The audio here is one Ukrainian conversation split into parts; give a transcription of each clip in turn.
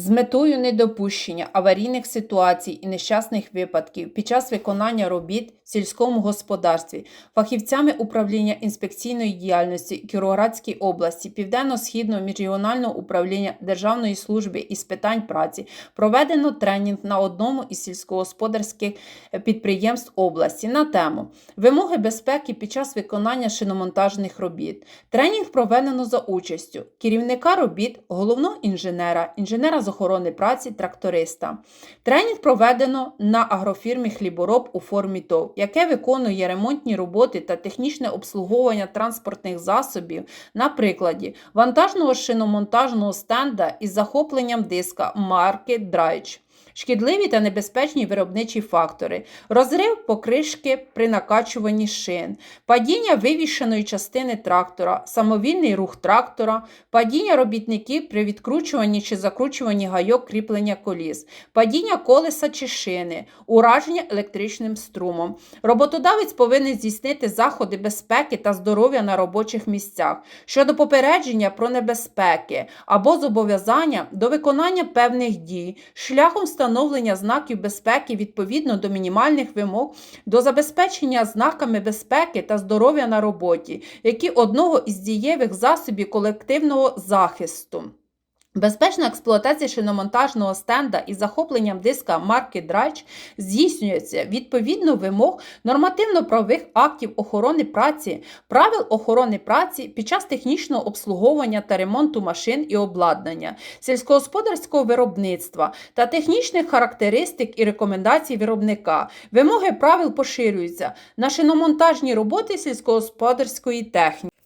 З метою недопущення аварійних ситуацій і нещасних випадків під час виконання робіт в сільському господарстві фахівцями управління інспекційної діяльності Кіровоградської області Південно-Східного міжрегіонального управління Державної служби із питань праці проведено тренінг на одному із сільськогосподарських підприємств області на тему вимоги безпеки під час виконання шиномонтажних робіт. Тренінг проведено за участю керівника робіт, головного інженера, інженера з охорони праці, тракториста. Тренінг проведено на агрофірмі Хлібороб у формі ТОВ, яке виконує ремонтні роботи та технічне обслуговування транспортних засобів на прикладі вантажного шиномонтажного стенда із захопленням диска марки Драйч. Шкідливі та небезпечні виробничі фактори, розрив покришки при накачуванні шин, падіння вивішеної частини трактора, самовільний рух трактора, падіння робітників при відкручуванні чи закручуванні гайок кріплення коліс, падіння колеса чи шини, ураження електричним струмом. Роботодавець повинен здійснити заходи безпеки та здоров'я на робочих місцях щодо попередження про небезпеки або зобов'язання до виконання певних дій шляхом встановлення знаків безпеки відповідно до мінімальних вимог до забезпечення знаками безпеки та здоров'я на роботі, які одного із дієвих засобів колективного захисту. Безпечна експлуатація шиномонтажного стенда із захопленням диска марки Драч здійснюється відповідно вимог нормативно-правових актів охорони праці, правил охорони праці під час технічного обслуговування та ремонту машин і обладнання, сільськогосподарського виробництва та технічних характеристик і рекомендацій виробника. Вимоги правил поширюються на шиномонтажні роботи сільськогосподарської техніки.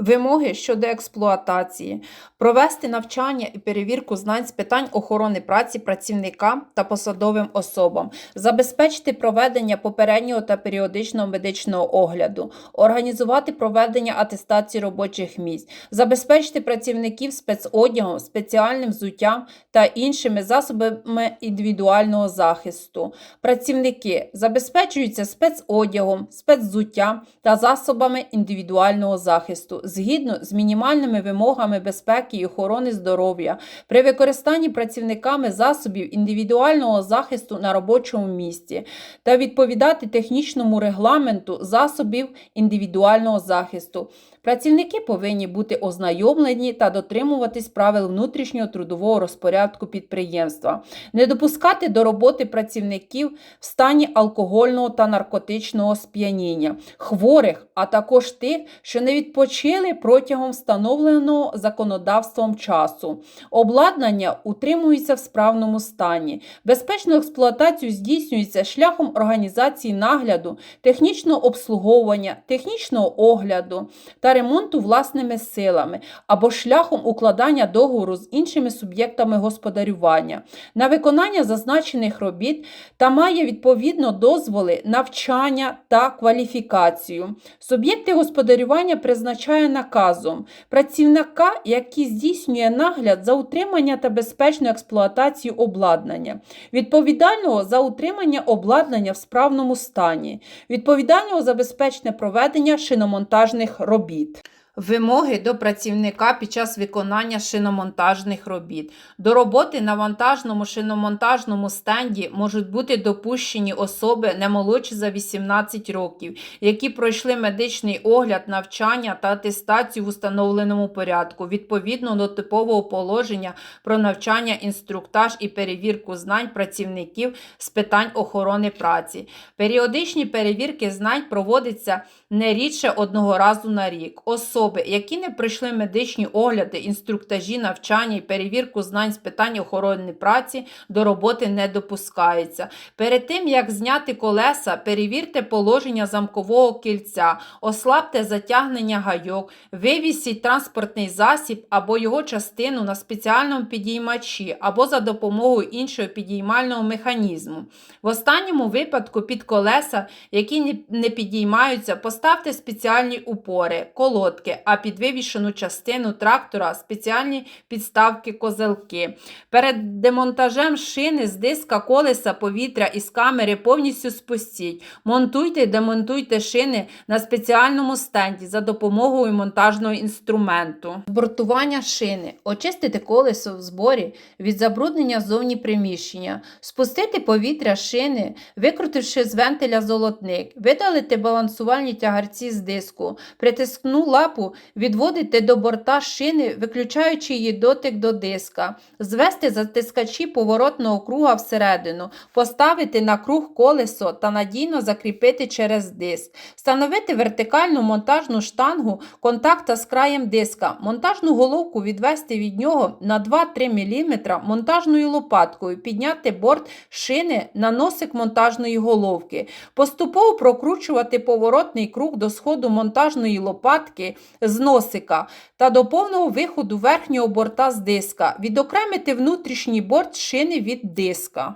Вимоги щодо експлуатації, провести навчання і перевірку знань з питань охорони праці працівникам та посадовим особам, забезпечити проведення попереднього та періодичного медичного огляду, організувати проведення атестації робочих місць, забезпечити працівників спецодягом, спеціальним взуттям та іншими засобами індивідуального захисту. Працівники забезпечуються спецодягом, спецзуттям та засобами індивідуального захисту згідно з мінімальними вимогами безпеки і охорони здоров'я при використанні працівниками засобів індивідуального захисту на робочому місці та відповідати технічному регламенту засобів індивідуального захисту. Працівники повинні бути ознайомлені та дотримуватись правил внутрішнього трудового розпорядку підприємства, не допускати до роботи працівників в стані алкогольного та наркотичного сп'яніння, хворих, а також тих, що не відпочили протягом встановленого законодавством часу. Обладнання утримується в справному стані. Безпечну експлуатацію здійснюється шляхом організації нагляду, технічного обслуговування, технічного огляду та ремонту власними силами або шляхом укладання договору з іншими суб'єктами господарювання на виконання зазначених робіт та має відповідно дозволи навчання та кваліфікацію. Суб'єкти господарювання призначає наказом працівника, який здійснює нагляд за утримання та безпечну експлуатацію обладнання, відповідального за утримання обладнання в справному стані, відповідального за безпечне проведення шиномонтажних робіт світ. Вимоги до працівника під час виконання шиномонтажних робіт. До роботи на вантажному шиномонтажному стенді можуть бути допущені особи не молодші за 18 років, які пройшли медичний огляд, навчання та атестацію в установленому порядку відповідно до типового положення про навчання, інструктаж і перевірку знань працівників з питань охорони праці. Періодичні перевірки знань проводяться не рідше одного разу на рік. Особи, які не пройшли медичні огляди, інструктажі, навчання і перевірку знань з питань охорони праці, до роботи не допускаються. Перед тим, як зняти колеса, перевірте положення замкового кільця, ослабте затягнення гайок, вивісіть транспортний засіб або його частину на спеціальному підіймачі або за допомогою іншого підіймального механізму. В останньому випадку під колеса, які не підіймаються, поставте спеціальні упори, колодки диски, а під вивішену частину трактора спеціальні підставки козелки. Перед демонтажем шини з диска колеса повітря із камери повністю спустіть. Монтуйте і демонтуйте шини на спеціальному стенді за допомогою монтажного інструменту. Бортування шини. Очистити колесо в зборі від забруднення зовні приміщення, спустити повітря шини, викрутивши з вентиля золотник, видалити балансувальні тягарці з диску, притискну лапу, відводити до борта шини, виключаючи її дотик до диска, звести затискачі поворотного круга всередину, поставити на круг колесо та надійно закріпити через диск, встановити вертикальну монтажну штангу контакта з краєм диска, монтажну головку відвести від нього на 2-3 мм монтажною лопаткою, підняти борт шини на носик монтажної головки, поступово прокручувати поворотний круг до сходу монтажної лопатки з носика та до повного виходу верхнього борта з диска, відокремити внутрішній борт шини від диска.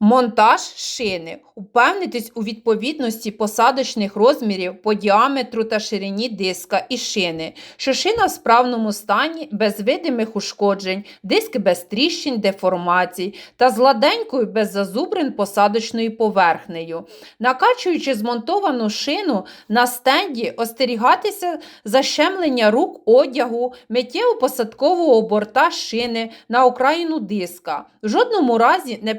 Монтаж шини. Упевнитись у відповідності посадочних розмірів по діаметру та ширині диска і шини, що шина в справному стані, без видимих ушкоджень, диск без тріщин, деформацій та з гладенькою без зазубрин посадочною поверхнею. Накачуючи змонтовану шину на стенді, остерігатися защемлення рук одягу, миттєво-посадкового борта шини на окраїну диска. В жодному разі не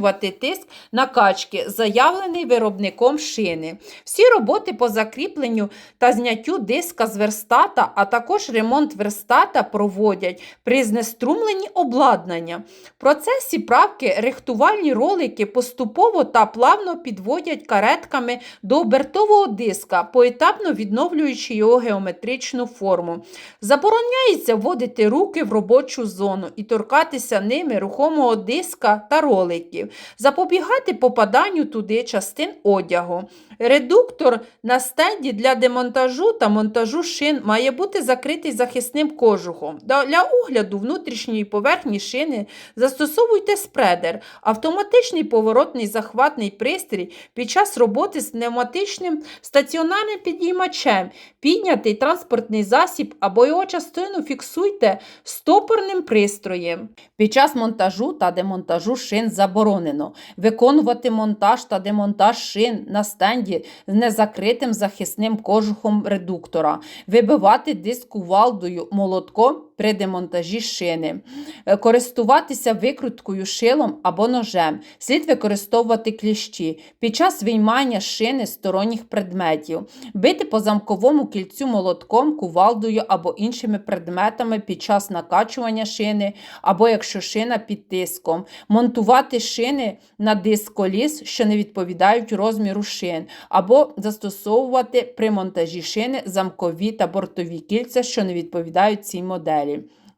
перевищувати тиск накачки, заявлений виробником шини. Всі роботи по закріпленню та зняттю диска з верстата, а також ремонт верстата проводять при знеструмленні обладнання. В процесі правки рихтувальні ролики поступово та плавно підводять каретками до обертового диска, поетапно відновлюючи його геометричну форму. Забороняється вводити руки в робочу зону і торкатися ними рухомого диска та роликів, запобігати попаданню туди частин одягу. Редуктор на стенді для демонтажу та монтажу шин має бути закритий захисним кожухом. Для огляду внутрішньої поверхні шини застосовуйте спредер, автоматичний поворотний захватний пристрій під час роботи з пневматичним стаціонарним підіймачем, піднятий транспортний засіб або його частину фіксуйте стопорним пристроєм. Під час монтажу та демонтажу шин заборонено виконувати монтаж та демонтаж шин на стенді з незакритим захисним кожухом редуктора, вибивати диск кувалдою молотком при демонтажі шини, Е, користуватися викруткою шилом або ножем, слід використовувати кліщі під час виймання шини сторонніх предметів, бити по замковому кільцю молотком, кувалдою або іншими предметами під час накачування шини, або якщо шина під тиском, монтувати шини на диск коліс, що не відповідають розміру шин, або застосовувати при монтажі шини замкові та бортові кільця, що не відповідають цій моделі.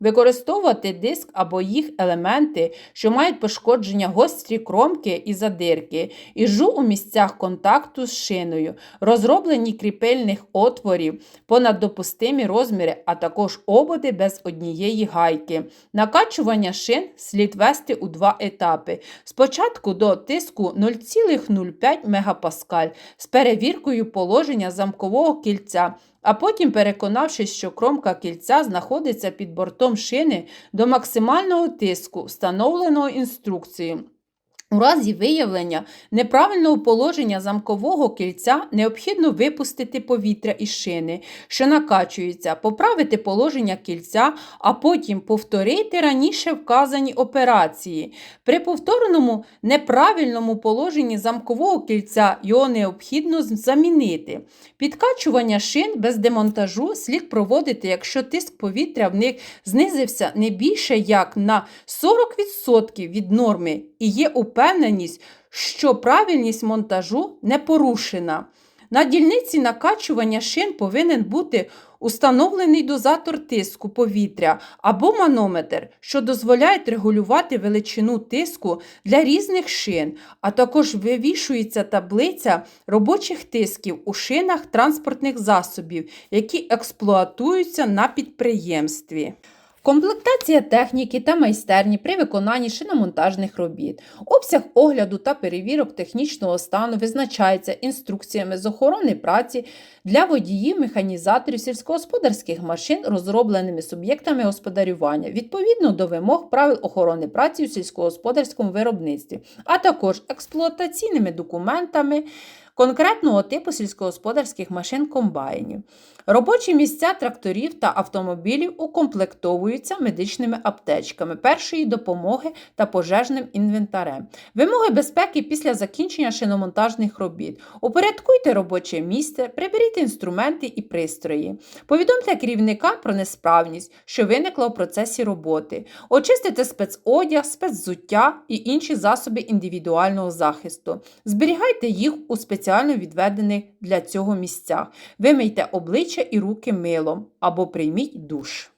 Використовувати диск або їх елементи, що мають пошкодження гострі кромки і задирки, іжу у місцях контакту з шиною, розроблені кріпильних отворів, понад допустимі розміри, а також ободи без однієї гайки. Накачування шин слід вести у два етапи. Спочатку до тиску 0,05 МПа з перевіркою положення замкового кільця а потім, переконавшись, що кромка кільця знаходиться під бортом шини до максимального тиску, встановленого інструкцією. У разі виявлення неправильного положення замкового кільця необхідно випустити повітря із шини, що накачується, поправити положення кільця, а потім повторити раніше вказані операції. При повтореному неправильному положенні замкового кільця його необхідно замінити. Підкачування шин без демонтажу слід проводити, якщо тиск повітря в них знизився не більше як на 40% від норми і є упевненість, що правильність монтажу не порушена. На дільниці накачування шин повинен бути установлений дозатор тиску повітря або манометр, що дозволяють регулювати величину тиску для різних шин, а також вивішується таблиця робочих тисків у шинах транспортних засобів, які експлуатуються на підприємстві. Комплектація техніки та майстерні при виконанні шиномонтажних робіт. Обсяг огляду та перевірок технічного стану визначається інструкціями з охорони праці для водіїв, механізаторів сільськогосподарських машин, розробленими суб'єктами господарювання відповідно до вимог правил охорони праці у сільськогосподарському виробництві, а також експлуатаційними документами конкретного типу сільськогосподарських машин комбайнів. Робочі місця тракторів та автомобілів укомплектовуються медичними аптечками першої допомоги та пожежним інвентарем. Вимоги безпеки після закінчення шиномонтажних робіт. Упорядкуйте робоче місце, приберіть інструменти і пристрої. Повідомте керівника про несправність, що виникла у процесі роботи. Очистите спецодяг, спецзуття і інші засоби індивідуального захисту. Зберігайте їх у спеціально відведених для цього місцях. Вимийте обличчя і руки милом або прийміть душ.